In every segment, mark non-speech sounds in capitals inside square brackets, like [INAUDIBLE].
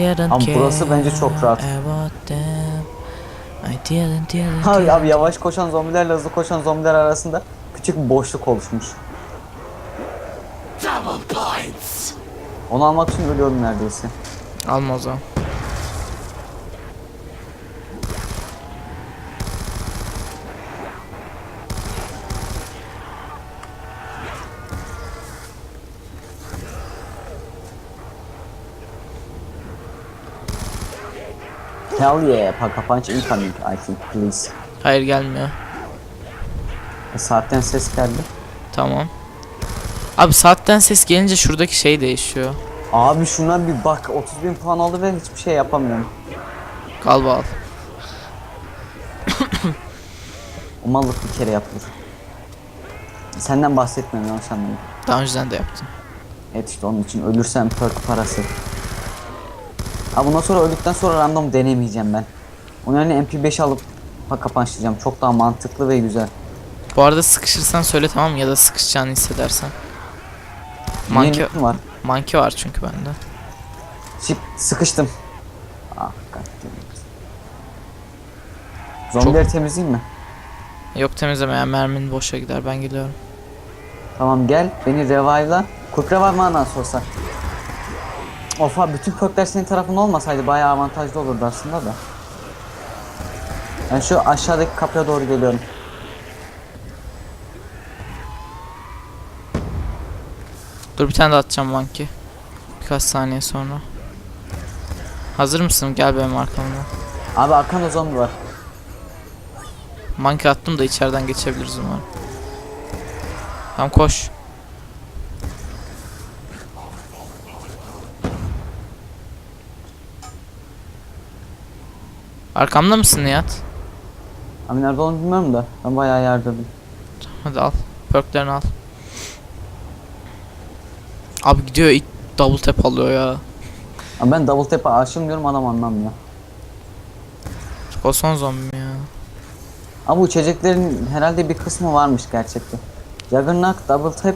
didn't Ama burası bence çok rahat. care about them. I didn't, didn't Abi, abi yavaş koşan zombilerle hızlı koşan zombiler arasında küçük bir boşluk oluşmuş. Onu almak için ölüyorum neredeyse. Alma o Hell yeah, Paka Punch incoming I think please. Hayır gelmiyor. E, saatten ses geldi. Tamam. Abi saatten ses gelince şuradaki şey değişiyor. Abi şuna bir bak 30 bin puan aldı ve hiçbir şey yapamıyorum. Galiba al. [COUGHS] Umallık bir kere yapılır. Senden bahsetmiyorum yanlış anlamayın. Daha önceden de yaptım. Evet işte onun için ölürsem perk parası. Ha bundan sonra öldükten sonra random denemeyeceğim ben. Onun yerine MP5 alıp paka punchlayacağım. Çok daha mantıklı ve güzel. Bu arada sıkışırsan söyle tamam ya da sıkışacağını hissedersen. Lütfun var? monkey var çünkü bende. Şip sıkıştım. Ah goddammit. Zombileri temizleyeyim mi? Yok temizleme ya mermin boşa gider ben geliyorum. Tamam gel beni revive'la. Quick revive mana sorsa. Of abi bütün perkler senin tarafında olmasaydı bayağı avantajlı olurdu aslında da. Ben şu aşağıdaki kapıya doğru geliyorum. Dur bir tane daha atacağım monkey. Birkaç saniye sonra. Hazır mısın? Gel benim arkamdan. Abi arkanda zombi var. Monkey attım da içeriden geçebiliriz umarım. Tamam koş. Arkamda mısın Nihat? Abi nerede olduğunu bilmiyorum da ben bayağı yerdeyim. Hadi al. Perklerini al. Abi gidiyor ilk double tap alıyor ya. Abi ben double tap'e aşığım diyorum adam anlamıyor. O son zombi ya. Ama bu içeceklerin herhalde bir kısmı varmış gerçekten. Juggernaut, double tap.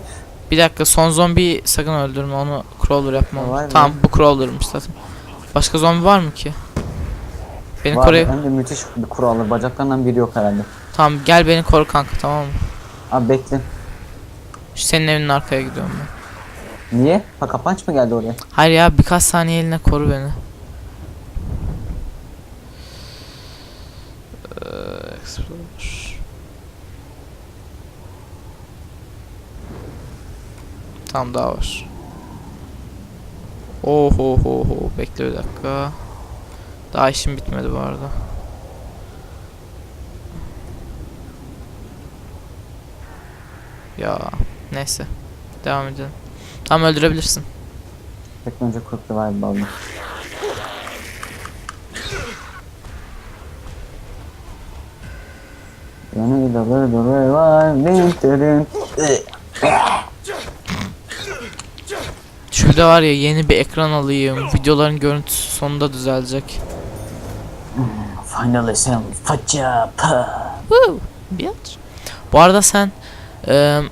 Bir dakika son zombi sakın öldürme onu crawler yapma. Vay be. Tamam bu crawler'mış zaten. Başka zombi var mı ki? Beni Var. koru. Hem de müthiş bir kurallı. Bacaklarından biri yok herhalde. Tamam gel beni koru kanka tamam mı? Abi bekle. Şu senin evinin arkaya gidiyorum ben. Niye? Paka punch mı geldi oraya? Hayır ya birkaç saniye eline koru beni. Ee. Tam daha var. Oho ho ho bekle bir dakika. Daha işim bitmedi bu arada. Ya neyse. Devam edelim. Tam öldürebilirsin. Bekle önce quick revive balını. Yani da böyle revive dintirin. Şurada var ya yeni bir ekran alayım. Videoların görüntüsü sonunda düzelecek. Final assembly. Faça. Pa. Woo, bitch. Bu arada sen eee,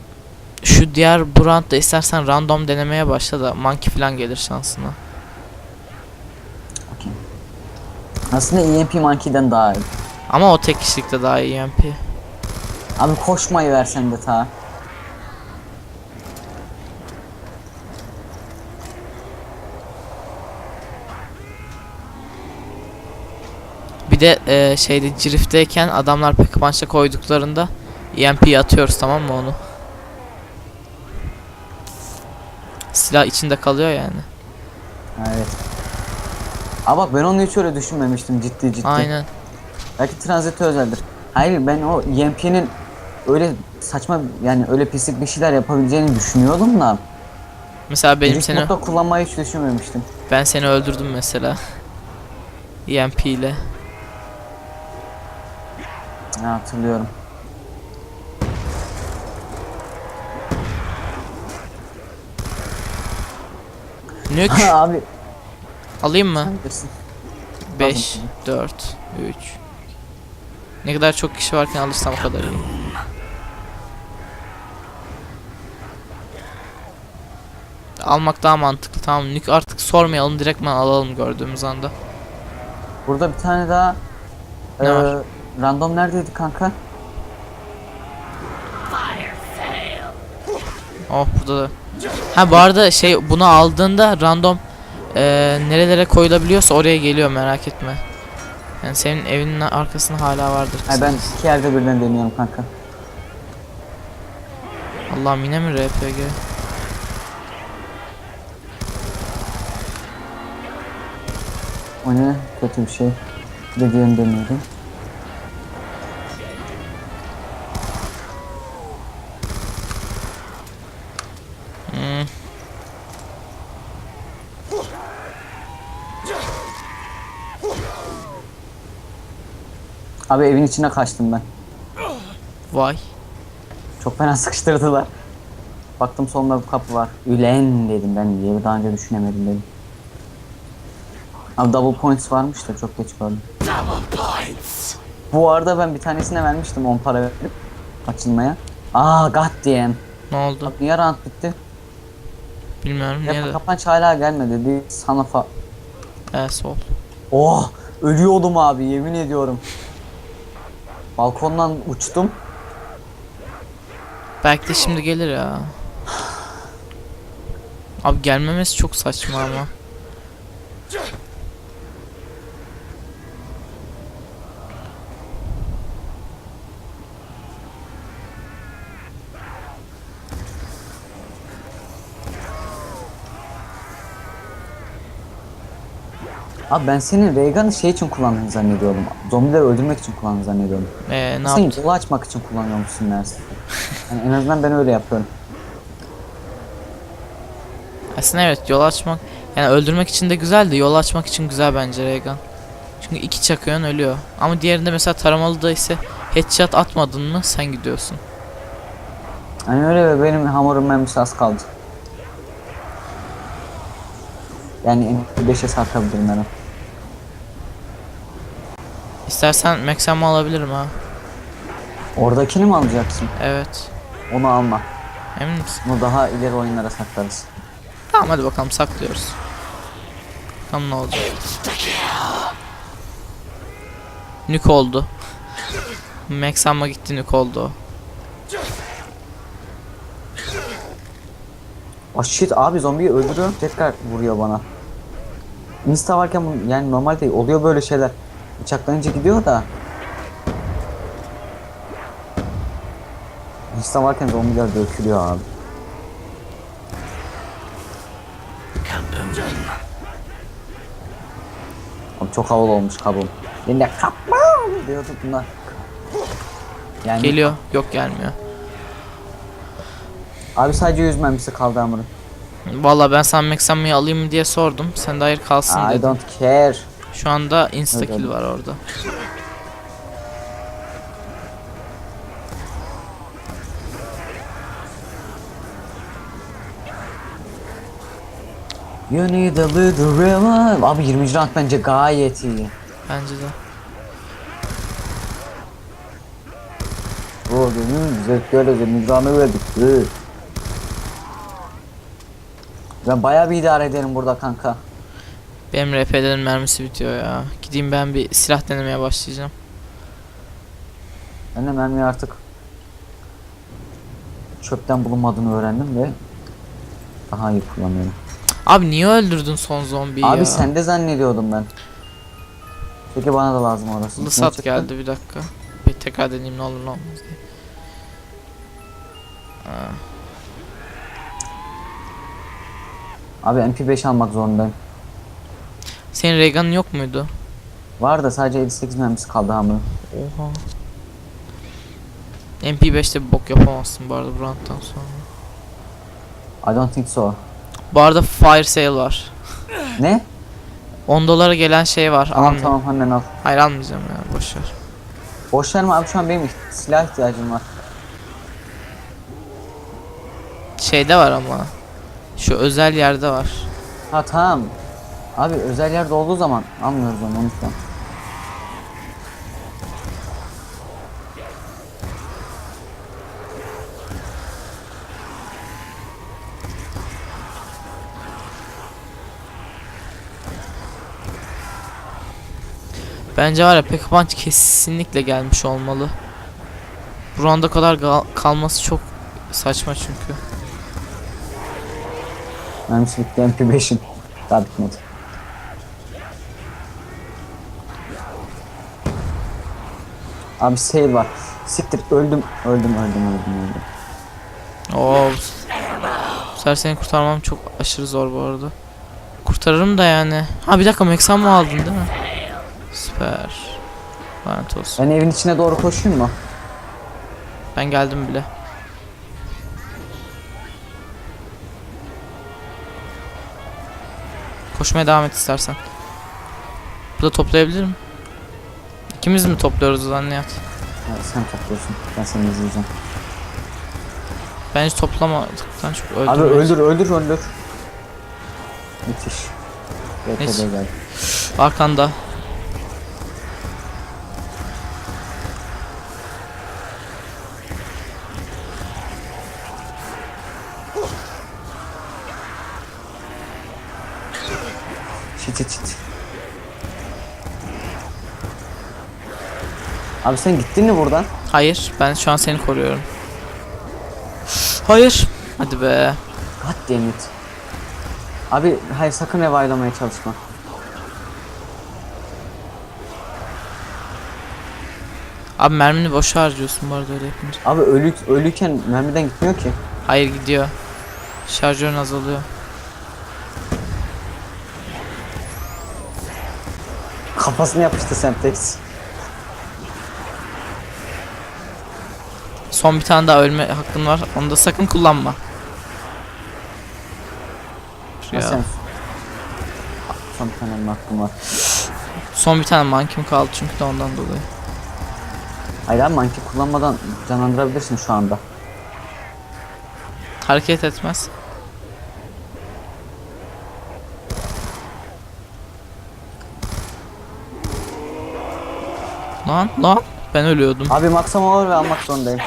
şu diğer bu roundda istersen random denemeye başla da monkey falan gelir şansına. Aslında EMP Monkey'den daha iyi. Ama o tek kişilikte daha iyi EMP. Abi koşmayı versen de ta. De eee, şeyde Drift'teyken adamlar pek punch'a koyduklarında EMP'yi atıyoruz tamam mı onu? Silah içinde kalıyor yani. Evet. Aa bak ben onu hiç öyle düşünmemiştim ciddi ciddi. Aynen. Belki transite özeldir. Hayır ben o EMP'nin öyle saçma yani öyle pislik bir şeyler yapabileceğini düşünüyordum da. Mesela benim Drift seni kullanmayı hiç düşünmemiştim. ben seni öldürdüm mesela. [LAUGHS] EMP ile. Ha, hatırlıyorum. Nük [LAUGHS] Abi. alayım mı? Bilirsin. 5 4 3 Ne kadar çok kişi varken alırsam o kadar iyi. almak daha mantıklı. Tamam nük artık sormayalım direktmen alalım gördüğümüz anda. Burada bir tane daha Ne eee, var? Random neredeydi kanka? Oh burada da. Ha bu arada şey bunu aldığında random eee, nerelere koyulabiliyorsa oraya geliyor merak etme. Yani senin evinin arkasında hala vardır. Ay ben iki yerde birden deniyorum kanka. Allah'ım yine mi RPG? O ne? Kötü bir şey. Bir de Abi evin içine kaçtım ben. Vay. Çok fena [LAUGHS] sıkıştırdılar. Baktım sonunda bir kapı var. Ülen dedim ben diye daha önce düşünemedim dedim. Abi double points varmış da çok geç gördüm. Bu arada ben bir tanesine vermiştim 10 para verip açılmaya. Aa god damn. Ne oldu? Bak niye round bitti? Bilmiyorum. Niye Ya de? kapanç hala gelmedi. Bir sana fa... Evet sol. Oh! Ölüyordum abi yemin ediyorum. Balkondan uçtum. Belki de şimdi gelir ya. Abi gelmemesi çok saçma ama. Abi ben senin Reagan'ı şey için kullandığını zannediyordum. Zombileri öldürmek için kullandığını zannediyordum. Ee, ne Sen yaptın? yolu açmak için kullanıyormuşsun meğerse. Yani en azından ben öyle yapıyorum. Aslında evet yol açmak yani öldürmek için de güzel de yol açmak için güzel bence Reagan. Çünkü iki çakıyorsun ölüyor. Ama diğerinde mesela taramalıda ise headshot atmadın mı sen gidiyorsun. Hani öyle ve benim hamurum mermisi az kaldı. Yani en 5'e sarkabilirim ben. İstersen Maxam'ı alabilirim ha. Oradakini mi alacaksın? Evet. Onu alma. Emin misin? Bunu daha ileri oyunlara saklarız. Tamam hadi bakalım saklıyoruz. Bakalım ne olacak. Nük oldu. Maxam'a gitti nük oldu. Oh shit abi zombiyi öldürüyor tekrar vuruyor bana. Insta varken yani normalde oluyor böyle şeyler. Bıçaklanınca gidiyor da. Insta varken zombiler dökülüyor abi. Abi çok havalı olmuş kabuğum. Yine kapmam diyordu bunlar. Yani Geliyor. Yok gelmiyor. abi sadece yüz mermisi kaldı amırın. Vallahi ben sana Maxam'ı alayım mı diye sordum. Sen de hayır kalsın I dedin. don't care. Şu anda insta Öyle kill oldu. var orada. You need a little revive. Abi 20. round bence gayet iyi. Bence de. O günün zevklerle 20. roundu verdik. Ben bayağı bir idare ederim burada kanka. Benim RP'lerin mermisi bitiyor ya. Gideyim ben bir silah denemeye başlayacağım. Ben de mermiyi artık çöpten bulunmadığını öğrendim ve daha iyi kullanıyorum. Abi niye öldürdün son zombiyi Abi ya? sende zannediyordum ben. Peki bana da lazım orası. Lısat geldi bir dakika. Bir tekrar deneyeyim ne olur ne olmaz diye. Aa, Abi MP5 almak zorundayım. Senin Reagan'ın yok muydu? Var da sadece 58 mermisi kaldı hamurun. Oha. MP5'te bir bok yapamazsın bu arada bu round'dan sonra. I don't think so. Bu arada fire sale var. Ne? 10 dolara gelen şey var. Tamam Almayayım. tamam hemen al. Hayır almayacağım ya boşver. Boş verme abi şu an benim silah ihtiyacım var. Şeyde var ama. Şu özel yerde var. Ha tamam. Abi özel yerde olduğu zaman anlıyoruz onu unutma. Bence var ya Pekabanç kesinlikle gelmiş olmalı. Buranda kadar kalması çok saçma çünkü. Ben şimdi MP5'im. Daha bitmedi. Abi sale var. Siktir öldüm öldüm öldüm öldüm öldüm. Oo. Bu bu sefer seni kurtarmam çok aşırı zor bu arada. Kurtarırım da yani. Ha bir dakika Meksan mı aldın değil mi? Süper. Lanet olsun. Ben evin içine doğru koşayım mı? Ben geldim bile. Koşmaya devam et istersen. Burada toplayabilirim. İkimiz mi topluyoruz lan Nihat? Ha, sen topluyorsun. Ben seni izleyeceğim. Ben hiç toplamadıktan çok öldüm. Abi öldür öldür öldür. Müthiş. Neyse. Arkanda. Çit çit çit. Abi sen gittin mi buradan? Hayır, ben şu an seni koruyorum. Hayır. Hadi be. God damn it. Abi hayır sakın revaylamaya çalışma. Abi mermini boşa harcıyorsun bu arada öyle yapınca. Abi ölü, ölüyken mermiden gitmiyor ki. Hayır gidiyor. Şarjörün azalıyor. Kafasına yapıştı Semtex. Son bir tane daha ölme hakkın var. Onu da sakın kullanma. Ya. sen. Son bir tane hakkım var. Son bir tane mankim kaldı çünkü de ondan dolayı. Hayır abi manki kullanmadan canlandırabilirsin şu anda. Hareket etmez. Lan lan ben ölüyordum. Abi maksimum olur ve almak zorundayım.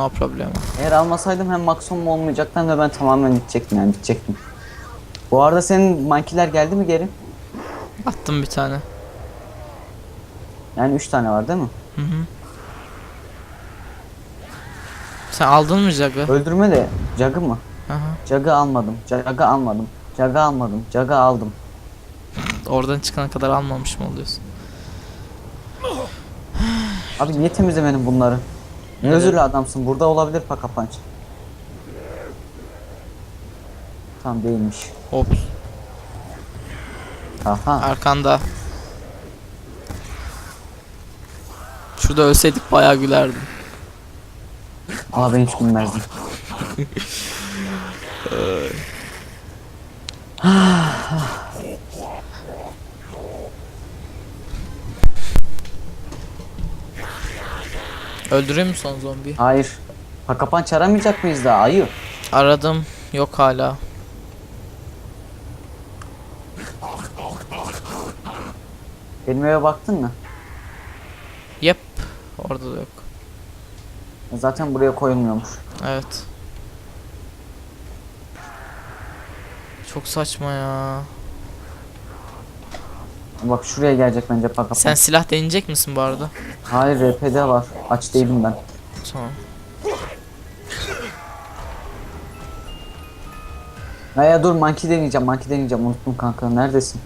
No problem. Eğer almasaydım hem maksimum olmayacaktı hem de ben tamamen gidecektim yani bitecektim. Bu arada senin mankiler geldi mi geri? Attım bir tane. Yani 3 tane var değil mi? Hı hı. Sen aldın mı Jag'ı? Öldürme de Jag'ı mı? Jag'ı almadım. Jag'ı almadım. Jag'ı almadım. Jag'ı aldım. Oradan çıkana kadar almamış mı oluyorsun? Abi niye temizlemedin bunları? Ne özürlü adamsın. Burada olabilir paka punch. Tam değilmiş. Hop Aha. arkanda. Şurada ölseydik bayağı gülerdim. Aa ben hiç bilmezdim. [LAUGHS] [SIGHS] Öldüreyim mi son zombiyi? Hayır. Paka punch aramayacak mıyız daha? Ayı. Aradım. Yok hala. Benim eve baktın mı? Yep. Orada da yok. Zaten buraya koyulmuyormuş. Evet. Çok saçma ya. Bak şuraya gelecek bence paka. Sen silah deneyecek misin bu arada? Hayır RPD var. Aç değilim ben. Tamam. Ya dur monkey deneyeceğim. Monkey deneyeceğim. Unuttum kanka. Neredesin?